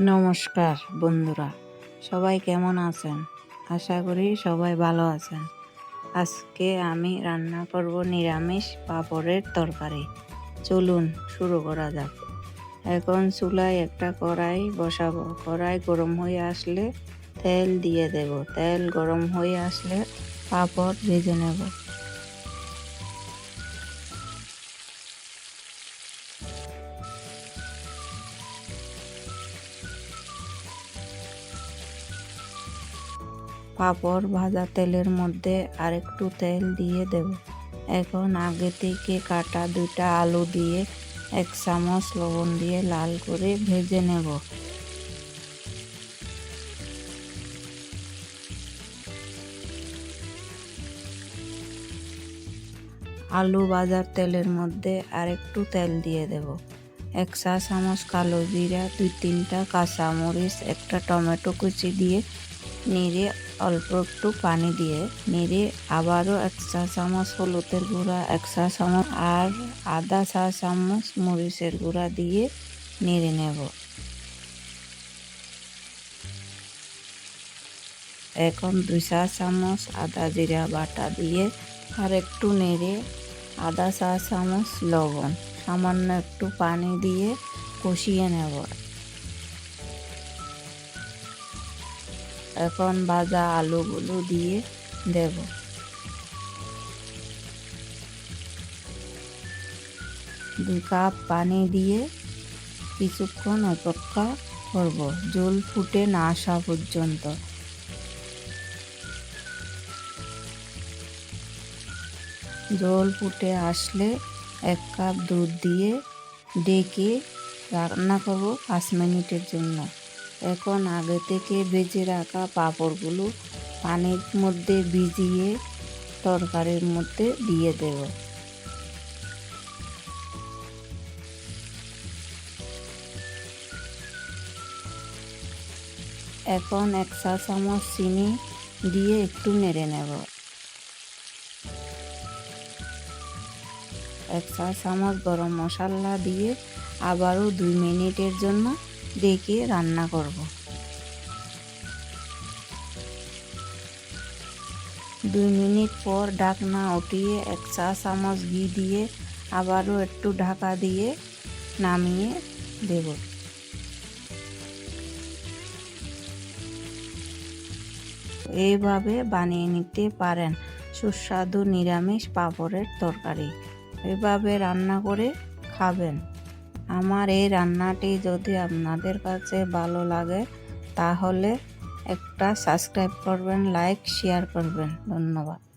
নমস্কার, বন্ধুরা। সবাই কেমন আছেন? আশা করি সবাই ভালো আছেন। আজকে আমি রান্না করব নিরামিষ পাঁপড়ের তরকারি। চলুন শুরু করা যাক। এখন চুলায় একটা কড়াই বসাবো। কড়াই গরম হয়ে আসলে তেল দিয়ে দেব। তেল গরম হয়ে আসলে পাঁপড় ভেজে নেব। পাঁপড় ভাজা তেলের মধ্যে আরেকটু তেল দিয়ে দেব। এখন আগে থেকে কাটা দুটা আলু দিয়ে এক চামচ লবণ দিয়ে লাল করে ভেজে নেব। আলু ভাজার তেলের মধ্যে আরেকটু তেল দিয়ে দেব। এক চা চামচ কালো জিরা দুই তিনটা কাঁচা মরিচ একটা টমেটো কুচি দিয়ে নেড়ে অল্প একটু পানি দিয়ে নেড়ে আবারও এক চা চামচ হলুদের গুঁড়া, এক চা চামচ আর আধা চা চামচ মরিচের গুঁড়া দিয়ে নেড়ে নেব। এখন দুই চা চামচ আদা জিরা বাটা দিয়ে আর একটু নেড়ে আধা চা চামচ লবণ, সামান্য একটু পানি দিয়ে কষিয়ে নেব। এখন ভাজা আলুগুলো দিয়ে দেব। দুই কাপ পানি দিয়ে কিছুক্ষণ অপেক্ষা করব। জল ফুটে না আসা পর্যন্ত। জল ফুটে আসলে এক কাপ দুধ দিয়ে ডেকে রান্না করব পাঁচ মিনিটের জন্য। এখন আগে থেকে ভেজে রাখা পাঁপড়গুলো পানির মধ্যে ভিজিয়ে তরকারির মধ্যে দিয়ে দেব। এখন এক চা চামচ চিনি দিয়ে একটু নেড়ে নেব। এক চা চামচ গরম মশলা দিয়ে আবারও দুই মিনিটের জন্য ডেকে রান্না করব। দুই মিনিট পর ঢাকনা উঠিয়ে এক চা চামচ ঘি দিয়ে আবারও একটু ঢাকা দিয়ে নামিয়ে দেব। এইভাবে বানিয়ে নিতে পারেন সুস্বাদু নিরামিষ পাঁপড়ের তরকারি। এভাবে রান্না করে খাবেন। আমার এই রান্নাটি যদি আপনাদের কাছে ভালো লাগে, তাহলে একটা সাবস্ক্রাইব করবেন, লাইক, শেয়ার করবেন। ধন্যবাদ।